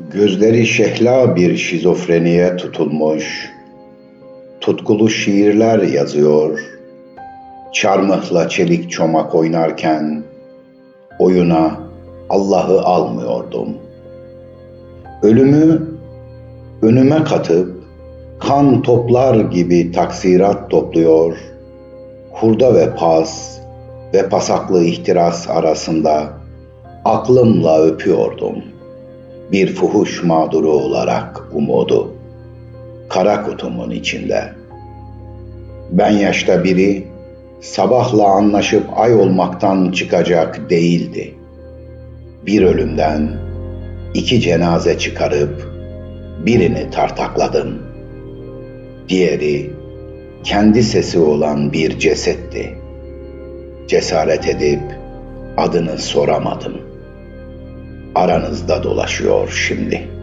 Gözleri şehla bir şizofreniye tutulmuş, tutkulu şiirler yazıyor, çarmıhla çelik çomak oynarken oyuna Allah'ı almıyordum. Ölümü önüme katıp kan toplar gibi taksirat topluyor, hurda ve pas ve pasaklı ihtiras arasında aklımla öpüyordum. Bir fuhuş mağduru olarak umudu. Kara kutumun içinde. Ben yaşta biri sabahla anlaşıp ay olmaktan çıkacak değildi. Bir ölümden iki cenaze çıkarıp birini tartakladım. Diğeri kendi sesi olan bir cesetti. Cesaret edip adını soramadım. Aranızda dolaşıyor şimdi.''